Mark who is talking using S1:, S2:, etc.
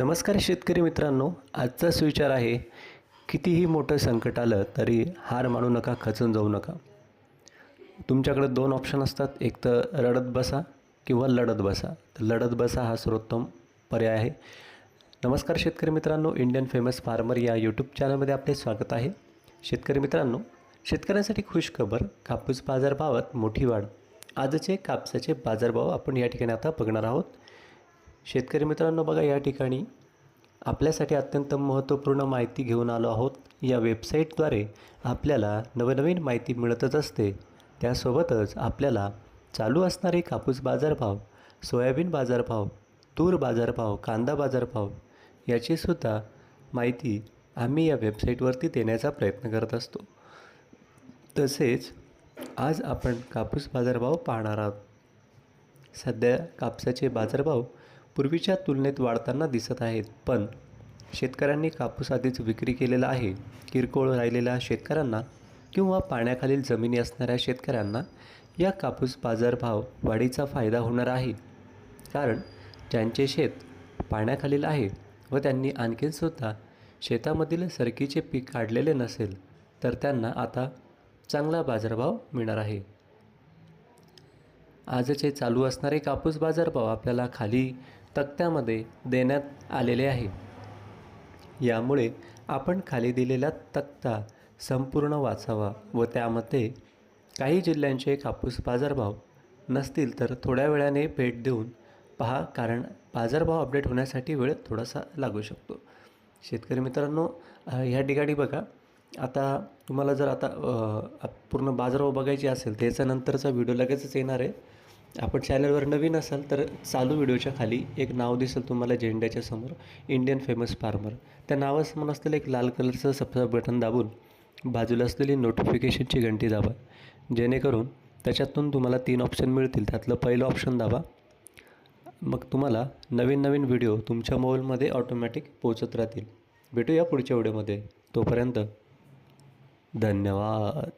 S1: नमस्कार शेतकरी मित्रांनो आजचा सुविचार आहे कितीही मोठं संकट आलं तरी हार मानू नका खचून जाऊ नका. तुमच्याकडे दोन ऑप्शन असतात. एक तर रडत बसा किंवा लढत बसा. तर लढत बसा हा सर्वोत्तम पर्याय आहे. नमस्कार शेतकरी मित्रांनो इंडियन फेमस फार्मर या यूट्यूब चॅनलमध्ये आपले स्वागत आहे. शेतकरी मित्रांनो शेतकऱ्यांसाठी खुशखबर कापूस बाजारभावात मोठी वाढ. आजचे कापसाचे बाजारभाव आपण या ठिकाणी आता बघणार आहोत. शेतकरी मित्रांनो बघा या ठिकाणी आपल्यासाठी अत्यंत महत्त्वपूर्ण माहिती घेऊन आलो आहोत. या वेबसाईटद्वारे आपल्याला नवनवीन माहिती मिळतच असते. त्यासोबतच आपल्याला चालू असणारे कापूस बाजारभाव सोयाबीन बाजारभाव तूर बाजारभाव कांदा बाजारभाव याचीसुद्धा माहिती आम्ही या वेबसाईटवरती देण्याचा प्रयत्न करत असतो. तसेच आज आपण कापूस बाजारभाव पाहणार आहोत. सध्या कापसाचे बाजारभाव पूर्वीच्या तुलनेत वाढताना दिसत आहेत. पण शेतकऱ्यांनी कापूस आधीच विक्री केलेला आहे किरकोळ राहिलेल्या शेतकऱ्यांना किंवा पाण्याखालील जमिनी असणाऱ्या शेतकऱ्यांना या कापूस बाजारभाव वाढीचा फायदा होणार आहे. कारण ज्यांचे शेत पाण्याखालील आहे व त्यांनी आणखीनसुद्धा शेतामधील सरकीचे पीक काढलेले नसेल तर त्यांना आता चांगला बाजारभाव मिळणार आहे. आजचे चालू असणारे कापूस बाजारभाव आपल्याला खाली तक्त्यामध्ये देण्यात आलेले आहे. यामुळे आपण खाली दिलेला तक्ता संपूर्ण वाचावा व त्यामध्ये काही जिल्ह्यांचे कापूस बाजारभाव नसतील तर थोड्या वेळाने भेट देऊन पहा कारण बाजारभाव अपडेट होण्यासाठी वेळ थोडासा लागू शकतो. शेतकरी मित्रांनो ह्या ठिकाणी बघा. आता तुम्हाला जर आता पूर्ण बाजारभाव बघायची असेल त्याच्यानंतरचा व्हिडिओ लगेचच येणार आहे. आपण चॅनलवर नवीन असाल तर चालू व्हिडिओच्या खाली एक नाव दिसेल तुम्हाला झेंड्याच्या समोर इंडियन फेमस फार्मर त्या नावासमोर असलेलं एक लाल कलरचं सबस्क्राईब बटन दाबून बाजूला असलेली नोटिफिकेशनची घंटी दाबा. जेणेकरून त्याच्यातून तुम्हाला तीन ऑप्शन मिळतील. त्यातलं पहिलं ऑप्शन दाबा. मग तुम्हाला नवीन नवीन व्हिडिओ तुमच्या मोबाईलमध्ये ऑटोमॅटिक पोचत राहतील. भेटूया पुढच्या व्हिडिओमध्ये तोपर्यंत धन्यवाद.